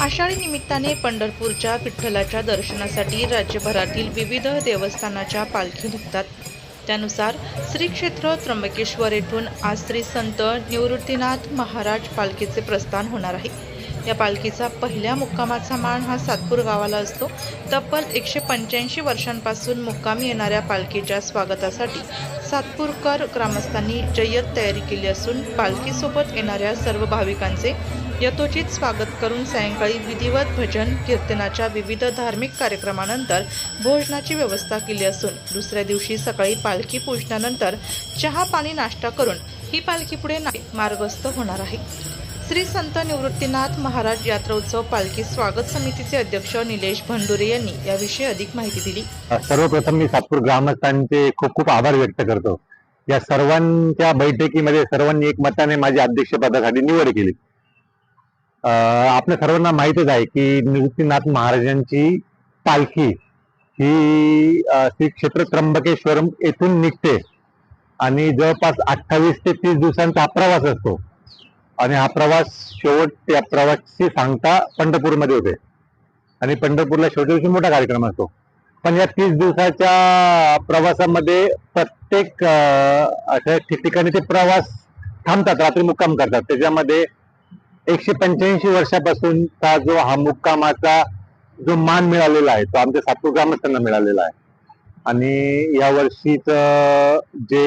आषाढी निमित्ताने पंढरपूरच्या विठ्ठलाच्या दर्शनासाठी राज्यभरातील विविध देवस्थानाच्या पालखी निघतात. त्यानुसार श्री क्षेत्र त्र्यंबकेश्वर येथून आज श्री संत निवृत्तीनाथ महाराज पालखीचे प्रस्थान होणार आहे. या पालखीचा पहिल्या मुक्कामाचा मान हा सातपूर गावाला असतो. तब्बल एकशे पंच्याऐंशी वर्षांपासून मुक्कामी येणाऱ्या पालखीच्या स्वागतासाठी सातपूरकर ग्रामस्थांनी जय्यत तयारी केली असून पालखीसोबत येणाऱ्या सर्व भाविकांचे यथोचित स्वागत करून सायंकाळी विधिवत भजन कीर्तनाच्या विविध धार्मिक कार्यक्रमानंतर भोजनाची व्यवस्था केली असून दुसऱ्या दिवशी सकाळी पालखी पूजनानंतर चहा पाणी नाश्ता करून ही पालखी पुढे मार्गस्थ होणार आहे. श्री संत निवृत्तीनाथ महाराज यात्रा उत्सव पालखी स्वागत समितीचे अध्यक्ष निलेश भंडुरे यांनी याविषयी अधिक माहिती दिली. सर्वप्रथम मी सातपूर ग्रामस्थांचे खूप खूप आभार व्यक्त करतो. या सर्वांच्या बैठकीमध्ये सर्वांनी एकमताने माझ्या अध्यक्षपदासाठी निवड केली. अं, आपल्या सर्वांना माहितच आहे की निवृत्तीनाथ महाराजांची पालखी ही श्री क्षेत्र त्र्यंबकेश्वरम येथून निघते. आणि जवळपास अठ्ठावीस ते तीस दिवसांचा हा प्रवास असतो. आणि हा प्रवास शेवट त्या प्रवासची सांगता पंढरपूरमध्ये होते. आणि पंढरपूरला शेवटच्या दिवशी मोठा कार्यक्रम असतो. पण या तीस दिवसाच्या प्रवासामध्ये प्रत्येक अशा ठिकठिकाणी ते प्रवास थांबतात रात्री मुक्काम करतात. त्याच्यामध्ये एकशे पंच्याऐंशी वर्षापासूनचा जो हा मुक्कामाचा जो मान मिळालेला आहे तो आमच्या सातपूर ग्रामस्थांना मिळालेला आहे. आणि या वर्षीच जे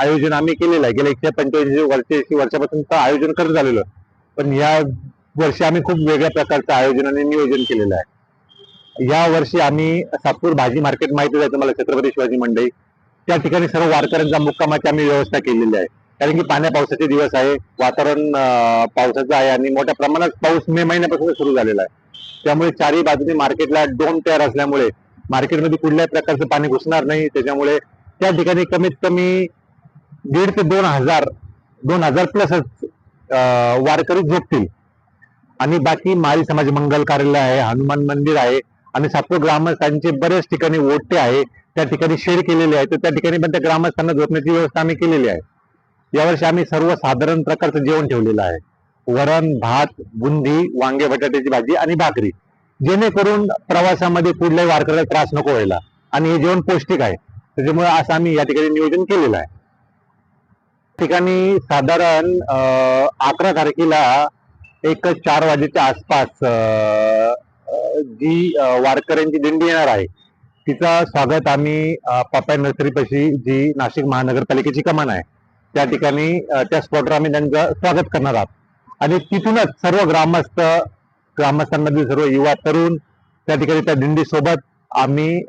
आयोजन आम्ही केलेलं आहे गेल्या एकशे पंच्याऐंशी वर्षी वर्षापासून आयोजन करत झालेलं पण या वर्षी आम्ही खूप वेगळ्या प्रकारचं आयोजन आणि नियोजन केलेलं आहे. या वर्षी आम्ही सातपूर भाजी मार्केट माहिती आहे तुम्हाला छत्रपती शिवाजी मंडई. त्या ठिकाणी सर्व वारकऱ्यांचा मुक्कामाची आम्ही व्यवस्था केलेली आहे. कारण की पाण्या पावसाचे दिवस आहे वातावरण पावसाचं आहे आणि मोठ्या प्रमाणात पाऊस मे महिन्यापासून सुरू झालेला आहे. त्यामुळे चारही बाजूने मार्केटला डोम तयार असल्यामुळे मार्केटमध्ये कुठल्याही प्रकारचं पाणी घुसणार नाही. त्याच्यामुळे त्या ठिकाणी कमीत कमी दीड ते दोन हजार दोन हजार प्लसच वारकरी झोपतील. आणि बाकी माळी समाज मंगल कार्यालय आहे हनुमान मंदिर आहे आणि सातव ग्रामस्थांचे बऱ्याच ठिकाणी ओटे आहे. त्या ठिकाणी शेड केलेले आहे तर त्या ठिकाणी पण त्या ग्रामस्थांना झोपण्याची व्यवस्था आम्ही केलेली आहे. यावर्षी आम्ही सर्व साधारण प्रकारचं जेवण ठेवलेलं आहे. वरण भात बुंदी वांगे बटाट्याची भाजी आणि भाकरी. जेणेकरून प्रवासामध्ये कुठल्याही वारकऱ्याला त्रास नको व्हायला. आणि हे जेवण पौष्टिक आहे. त्याच्यामुळे असं आम्ही या ठिकाणी नियोजन केलेलं आहे. ठिकाणी साधारण अं, अकरा तारखेला एक चार वाजेच्या आसपास अं, जी वारकऱ्यांची दिंडी येणार आहे तिचा स्वागत आम्ही अं, पपाय नर्सरीपाशी जी नाशिक महानगरपालिकेची कमान आहे त्या ठिकाणी त्या स्पॉटवर आम्ही त्यांचं स्वागत करणार आहोत. आणि तिथूनच सर्व ग्रामस्थ ग्रामस्थांमधील सर्व युवा तरुण त्या ठिकाणी त्या दिंडीसोबत आम्ही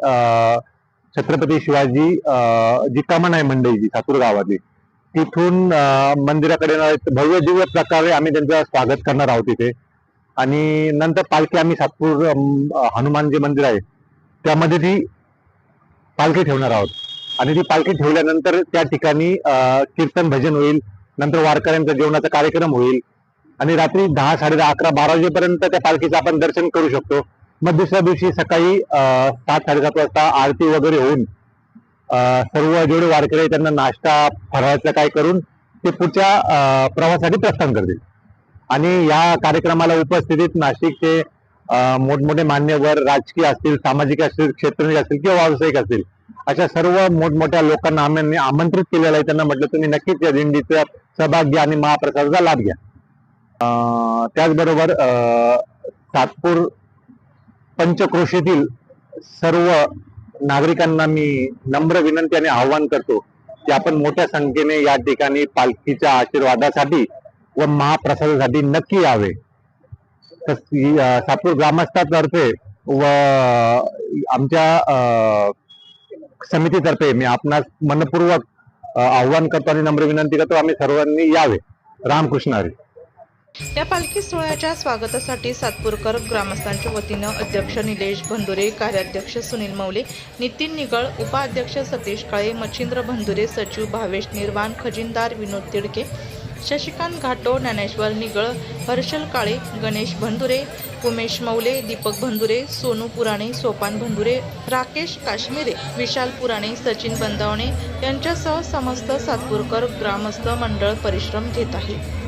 छत्रपती शिवाजी जी कमान आहे मंडईची सातूर गावातली. तिथून मंदिराकडे भव्य दिव्य प्रकारे आम्ही त्यांचं स्वागत करणार आहोत तिथे आणि नंतर पालखी आम्ही सातपूर हनुमान जे मंदिर आहे त्यामध्ये ती पालखी ठेवणार आहोत. आणि ती पालखी ठेवल्यानंतर त्या ठिकाणी कीर्तन भजन होईल नंतर वारकऱ्यांचा जेवणाचा कार्यक्रम होईल आणि रात्री दहा साडे दहा अकरा बारा वाजेपर्यंत त्या पालखीचं आपण दर्शन करू शकतो. मग दुसऱ्या दिवशी सकाळी अं, सात साडेसात वाजता आरती वगैरे होऊन सर्व जेवढे वारकरी त्यांना नाश्ता फराळाचं काय करून ते पुढच्या अं, प्रवासासाठी प्रस्थान करतील. आणि या कार्यक्रमाला उपस्थितीत नाशिकचे मोठमोठे मान्यवर राजकीय असतील सामाजिक असतील क्षेत्रीय असतील किंवा व्यावसायिक असतील अशा सर्व मोठमोठ्या लोकांना आम्ही आमंत्रित केलेलं आहे. त्यांना म्हटलं तुम्ही नक्कीच या दिंडीचा सहभाग घ्या आणि महाप्रसादाचा लाभ घ्या. त्याचबरोबर अं, सातपूर पंचक्रोशीतील सर्व नागरिकांना मी नम्र विनंती आणि आव्हान करतो की आपण मोठ्या संख्येने या ठिकाणी पालखीच्या आशीर्वादासाठी व महाप्रसादासाठी नक्की यावे. सातपूर ग्रामस्थातर्फे व आमच्या अं, समितीतर्फे मी आपणास मनपूर्वक आव्हान करतो आणि नम्र विनंती करतो. आम्ही सर्वांनी यावे. रामकृष्ण हरी. या पालखी सोहळ्याच्या स्वागतासाठी सातपूरकर ग्रामस्थांच्या वतीनं अध्यक्ष निलेश भंडुरे कार्याध्यक्ष सुनील मौले नितीन निगळ उपाध्यक्ष सतीश काळे मच्छिंद्र भंडुरे सचिव भावेश निर्वाण खजिनदार विनोद तिडके शशिकांत घाटो ज्ञानेश्वर निगळ हर्षल काळे गणेश भंडुरे उमेश मौले दीपक भंडुरे सोनू पुराणे सोपान भंडुरे राकेश काश्मीरे विशाल पुराणे सचिन बंदावणे यांच्यासह समस्त सातपूरकर ग्रामस्थ मंडळ परिश्रम घेत आहे.